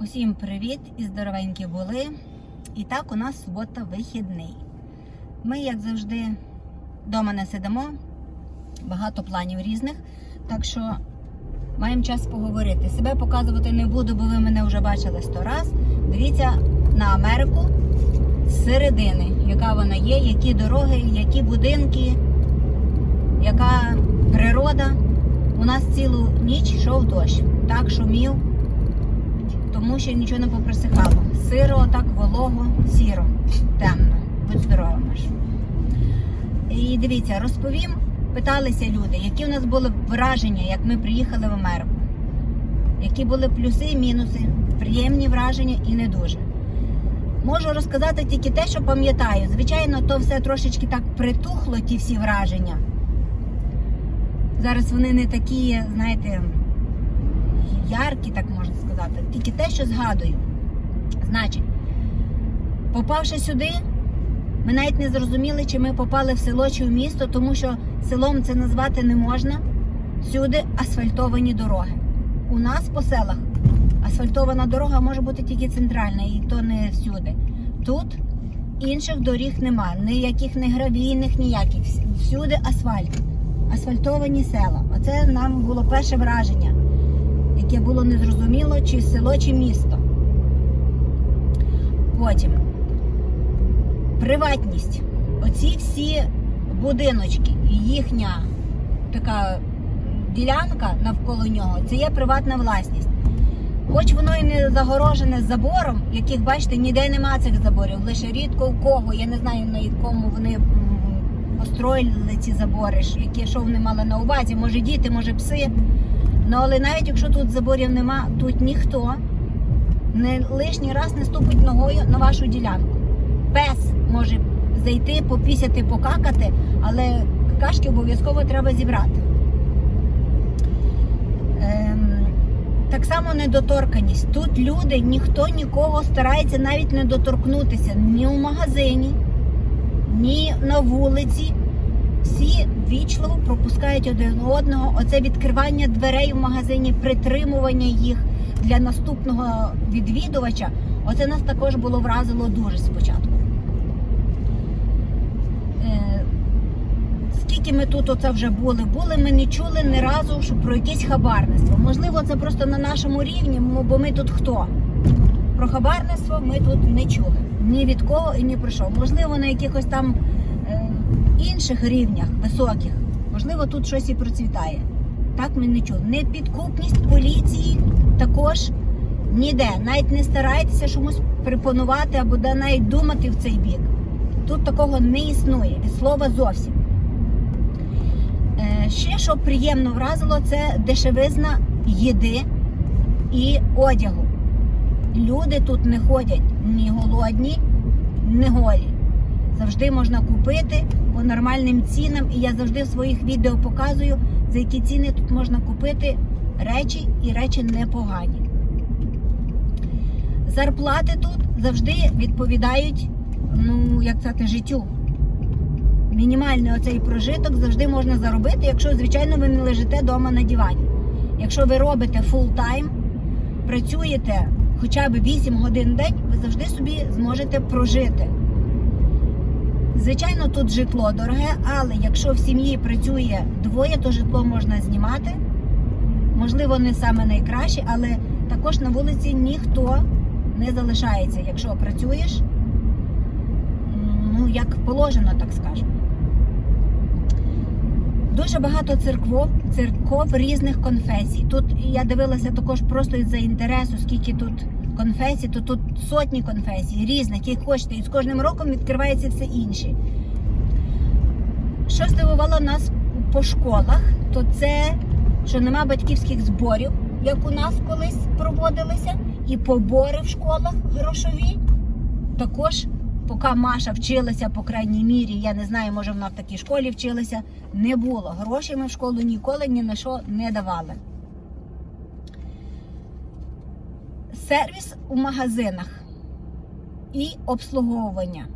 Усім привіт і здоровенькі були. І так, у нас субота вихідний. Ми, як завжди, вдома не сидимо, багато планів різних. Так що маємо час поговорити. Себе показувати не буду, бо ви мене вже бачили сто раз. Дивіться на Америку з середини, яка вона є, які дороги, які будинки, яка природа. У нас цілу ніч йшов дощ, так шумів тому що нічого не поприсихало. Сиро, так волого, сіро, темно. Будь здорова, Маш. І дивіться, розповім, питалися люди, які у нас були враження, як ми приїхали в Америку. Які були плюси і мінуси, приємні враження і не дуже. Можу розказати тільки те, що пам'ятаю. Звичайно, то все трошечки так притухло, ті всі враження. Зараз вони не такі, знаєте, яркі, так можна сказати, тільки те, що згадую. Значить, попавши сюди, ми навіть не зрозуміли, чи ми попали в село чи в місто, тому що селом це назвати не можна. Всюди асфальтовані дороги. У нас по селах асфальтована дорога може бути тільки центральна, і то не всюди. Тут інших доріг нема, ніяких не гравійних, ніяких. Всюди асфальт. Асфальтовані села. Оце нам було перше враження яке було незрозуміло, чи село, чи місто. Потім приватність. Оці всі будиночки і їхня така ділянка навколо нього це є приватна власність. Хоч воно і не загорожене забором, яких, бачите, ніде нема цих заборів, лише рідко у кого. Я не знаю, на якому вони построїли ці забори, які що вони мали на увазі, може діти, може пси. Ну, але навіть якщо тут заборів нема, тут ніхто не лишній раз не ступить ногою на вашу ділянку. Пес може зайти, попісяти, покакати, але какашки обов'язково треба зібрати. Ем, так само недоторканість. Тут люди, ніхто нікого старається навіть не доторкнутися ні у магазині, ні на вулиці всі вічливо пропускають один одного. Оце відкривання дверей в магазині, притримування їх для наступного відвідувача. Оце нас також було вразило дуже спочатку. Е, скільки ми тут оце вже були, були, ми не чули ні разу що про якесь хабарництво. Можливо, це просто на нашому рівні, бо ми тут хто? Про хабарництво ми тут не чули. Ні від кого і ні про що. Можливо, на якихось там інших рівнях високих, можливо, тут щось і процвітає. Так ми не чули. Непідкупність поліції також ніде. Навіть не старайтеся чомусь припонувати або навіть думати в цей бік. Тут такого не існує, від слова зовсім. Е, ще, що приємно вразило, це дешевизна їди і одягу. Люди тут не ходять ні голодні, ні голі завжди можна купити по нормальним цінам. І я завжди в своїх відео показую, за які ціни тут можна купити речі і речі непогані. Зарплати тут завжди відповідають, ну, як сказати, життю. Мінімальний оцей прожиток завжди можна заробити, якщо, звичайно, ви не лежите вдома на дивані. Якщо ви робите фул тайм, працюєте хоча б 8 годин в день, ви завжди собі зможете прожити. Звичайно, тут житло дороге, але якщо в сім'ї працює двоє, то житло можна знімати. Можливо, не саме найкраще, але також на вулиці ніхто не залишається, якщо працюєш, ну, як положено, так скажемо. Дуже багато церков, церков різних конфесій. Тут я дивилася також просто із-за інтересу, скільки тут конфесій, то тут сотні конфесій, різних, які хочете, і з кожним роком відкривається все інше. Що здивувало нас по школах, то це, що нема батьківських зборів, як у нас колись проводилися, і побори в школах грошові. Також, поки Маша вчилася, по крайній мірі, я не знаю, може вона в такій школі вчилася, не було. Гроші ми в школу ніколи ні на що не давали. Сервіс у магазинах і обслуговування.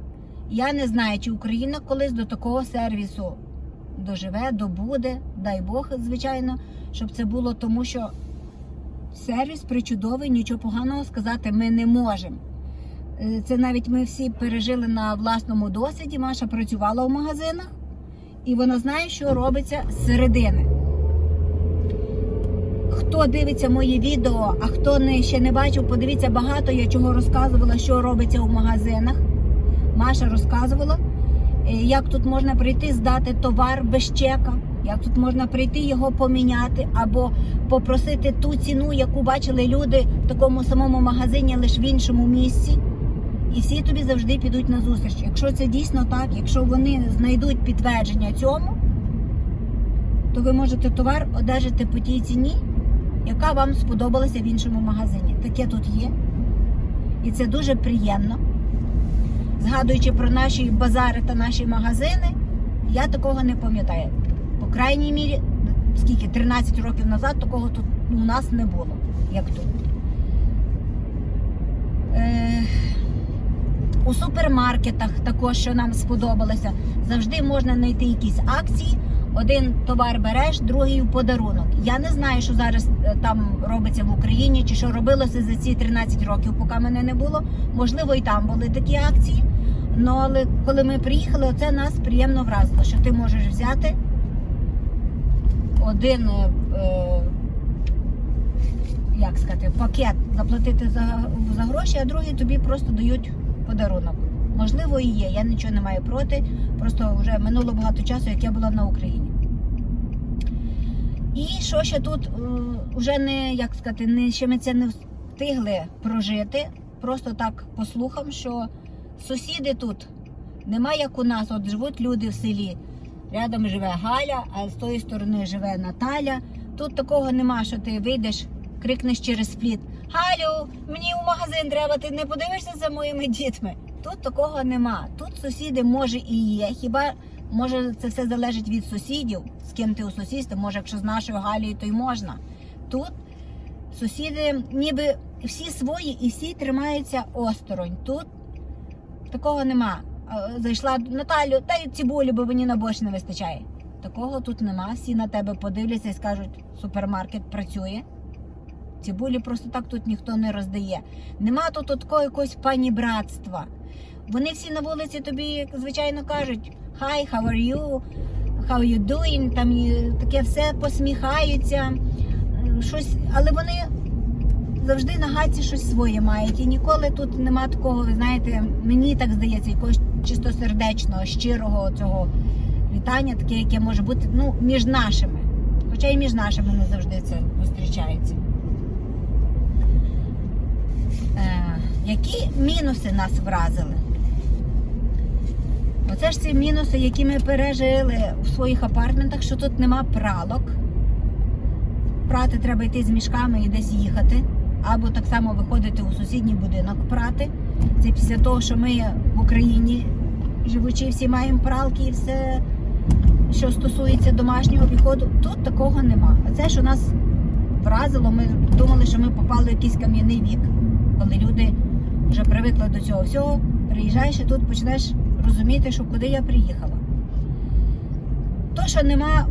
Я не знаю, чи Україна колись до такого сервісу доживе, добуде, дай Бог, звичайно, щоб це було, тому що сервіс причудовий, нічого поганого сказати ми не можемо. Е, Це навіть ми всі пережили на власному досвіді. Маша працювала в магазинах, і вона знає, що робиться з середини. Хто дивиться мої відео, а хто не, ще не бачив, подивіться багато я чого розказувала, що робиться у магазинах. Маша розказувала, е, як тут можна прийти здати товар без чека, як тут можна прийти його поміняти або попросити ту ціну, яку бачили люди в такому самому магазині, лише в іншому місці. І всі тобі завжди підуть на зустріч. Якщо це дійсно так, якщо вони знайдуть підтвердження цьому, то ви можете товар одержати по тій ціні, яка вам сподобалася в іншому магазині. Таке тут є. І це дуже приємно. Згадуючи про наші базари та наші магазини, я такого не пам'ятаю. По крайній мірі, скільки 13 років назад такого тут у нас не було, як тут. Е, у супермаркетах також, що нам сподобалося, завжди можна знайти якісь акції. Один товар береш, другий в подарунок. Я не знаю, що зараз е, там робиться в Україні, чи що робилося за ці 13 років, поки мене не було. Можливо, і там були такі акції. Ну, але коли ми приїхали, оце нас приємно вразило, що ти можеш взяти один, е, е, як сказати, пакет, заплатити за, за гроші, а другий тобі просто дають подарунок. Можливо, і є. Я нічого не маю проти. Просто вже минуло багато часу, як я була на Україні. І що ще тут е, вже не як сказати, не ще ми це не встигли прожити. Просто так послухам, що сусіди тут нема як у нас. От живуть люди в селі. Рядом живе Галя, а з тої сторони живе Наталя. Тут такого нема, що ти вийдеш, крикнеш через спліт. Галю, мені у магазин треба, ти не подивишся за моїми дітьми. Тут такого нема. Тут сусіди може і є. Хіба може це все залежить від сусідів, з ким ти у сусідстві, може, якщо з нашою Галією, то й можна. Тут сусіди ніби всі свої і всі тримаються осторонь. Тут такого нема. Зайшла Наталю, дай цибулю, бо мені на борщ не вистачає. Такого тут нема. Всі на тебе подивляться і скажуть, супермаркет працює. Цибулі просто так тут ніхто не роздає. Нема тут такого якогось панібратства. Вони всі на вулиці тобі, як звичайно, кажуть Hi, how are you? How you doing? Там таке все посміхаються. Щось, але вони завжди на гаці щось своє мають. І ніколи тут нема такого, ви знаєте, мені так здається, якогось чистосердечного, щирого цього вітання, таке, яке може бути ну, між нашими. Хоча і між нашими не завжди це зустрічається. Е, які мінуси нас вразили? Оце ж ці мінуси, які ми пережили в своїх апартментах, що тут нема пралок. Прати треба йти з мішками і десь їхати. Або так само виходити у сусідній будинок прати. Це після того, що ми в Україні живучи, всі маємо пралки і все, що стосується домашнього підходу. Тут такого нема. А це, що нас вразило, ми думали, що ми попали в якийсь кам'яний вік, коли люди вже привикли до цього всього. Приїжджаєш і тут почнеш розуміти, що куди я приїхала. То, що нема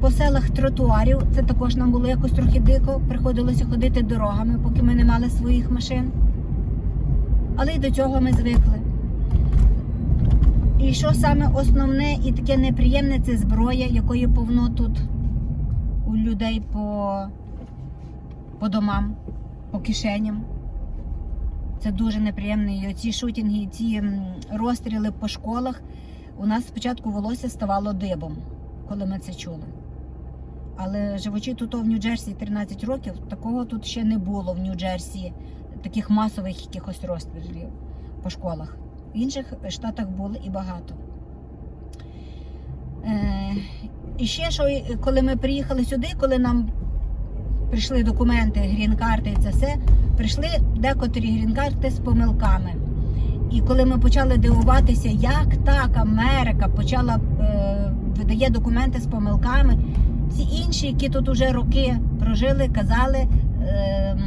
по селах тротуарів, це також нам було якось трохи дико. Приходилося ходити дорогами, поки ми не мали своїх машин. Але й до цього ми звикли. І що саме основне і таке неприємне це зброя, якої повно тут у людей по, по домам, по кишеням. Це дуже неприємно. І оці шутінги, ці розстріли по школах. У нас спочатку волосся ставало дибом, коли ми це чули. Але живучи тут в Нью-Джерсі 13 років, такого тут ще не було в Нью-Джерсі, таких масових якихось розстрілів по школах. В інших штатах було і багато. Е, і ще що, коли ми приїхали сюди, коли нам прийшли документи, грін-карти і це все, прийшли декотрі грін-карти з помилками. І коли ми почали дивуватися, як так Америка почала е, видає документи з помилками, всі інші, які тут уже роки прожили, казали е,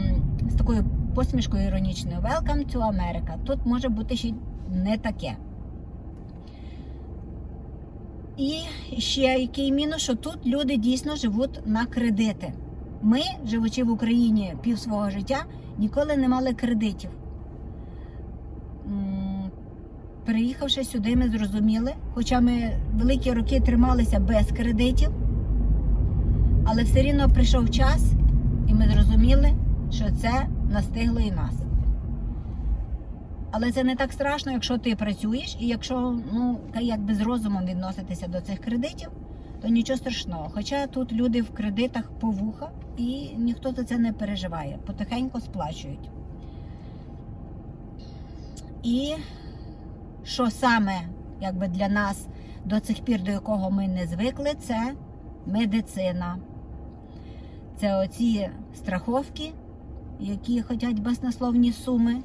з такою посмішкою іронічною Welcome to America. Тут може бути ще не таке. І ще який мінус, що тут люди дійсно живуть на кредити. Ми, живучи в Україні пів свого життя, ніколи не мали кредитів. Приїхавши сюди, ми зрозуміли, хоча ми великі роки трималися без кредитів, але все рівно прийшов час, і ми зрозуміли, що це настигло і нас. Але це не так страшно, якщо ти працюєш, і якщо ну, якби з розумом відноситися до цих кредитів, то нічого страшного. Хоча тут люди в кредитах по вуха і ніхто за це не переживає, потихеньку сплачують. І що саме якби для нас до цих пір, до якого ми не звикли, це медицина. Це оці страховки, які хочуть баснословні суми.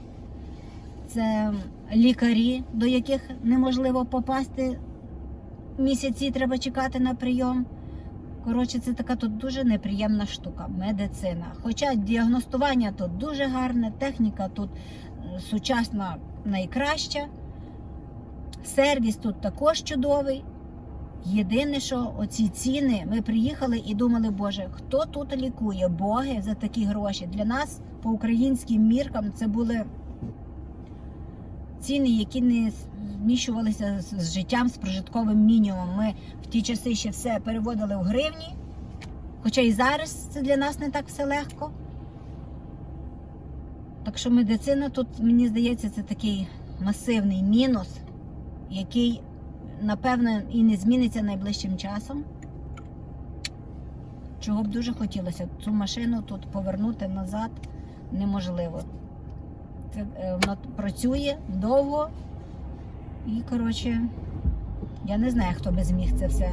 Це лікарі, до яких неможливо попасти. Місяці треба чекати на прийом. Коротше, це така тут дуже неприємна штука медицина. Хоча діагностування тут дуже гарне, техніка тут е, сучасна найкраща, сервіс тут також чудовий. Єдине, що оці ціни, ми приїхали і думали, Боже, хто тут лікує? Боги за такі гроші. Для нас по українським міркам це були ціни, які не зміщувалися з життям, з прожитковим мінімумом. Ми в ті часи ще все переводили в гривні. Хоча і зараз це для нас не так все легко. Так що медицина тут, мені здається, це такий масивний мінус, який, напевно, і не зміниться найближчим часом. Чого б дуже хотілося, цю машину тут повернути назад неможливо. Е, воно працює довго. І, коротше, я не знаю, хто би зміг це все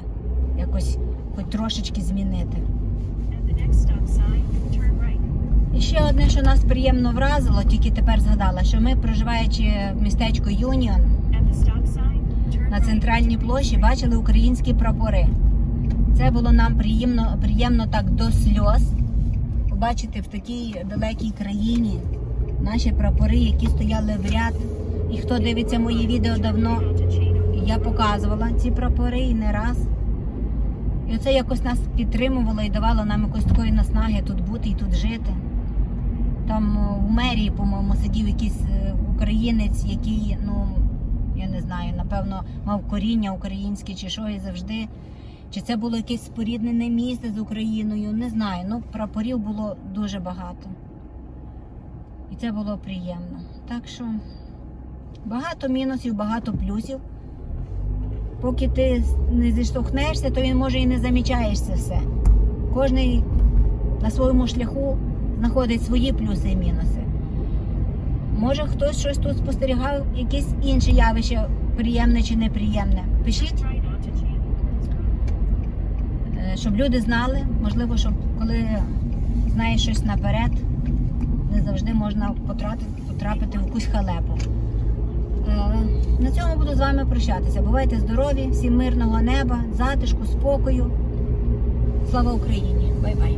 якось хоч трошечки змінити. І ще одне, що нас приємно вразило, тільки тепер згадала, що ми, проживаючи в містечку Юніон на центральній площі, бачили українські прапори. Це було нам приємно, приємно так до сльоз побачити в такій далекій країні наші прапори, які стояли в ряд. І хто дивиться мої відео давно, я показувала ці прапори і не раз. І оце якось нас підтримувало і давало нам якось такої наснаги тут бути і тут жити. Там в мерії, по-моєму, сидів якийсь е, українець, який, ну, я не знаю, напевно, мав коріння українське чи що, і завжди. Чи це було якесь споріднене місце з Україною, не знаю. Ну, прапорів було дуже багато. І це було приємно. Так що багато мінусів, багато плюсів. Поки ти не зіштовхнешся, то він може і не замічаєш це все. Кожний на своєму шляху знаходить свої плюси і мінуси. Може хтось щось тут спостерігав, якесь інше явище, приємне чи неприємне. Пишіть, е, щоб люди знали, можливо, щоб коли знаєш щось наперед, не завжди можна потрапити, потрапити в якусь халепу. Е, На цьому буду з вами прощатися. Бувайте здорові, всім мирного неба, затишку, спокою. Слава Україні! Бай-бай!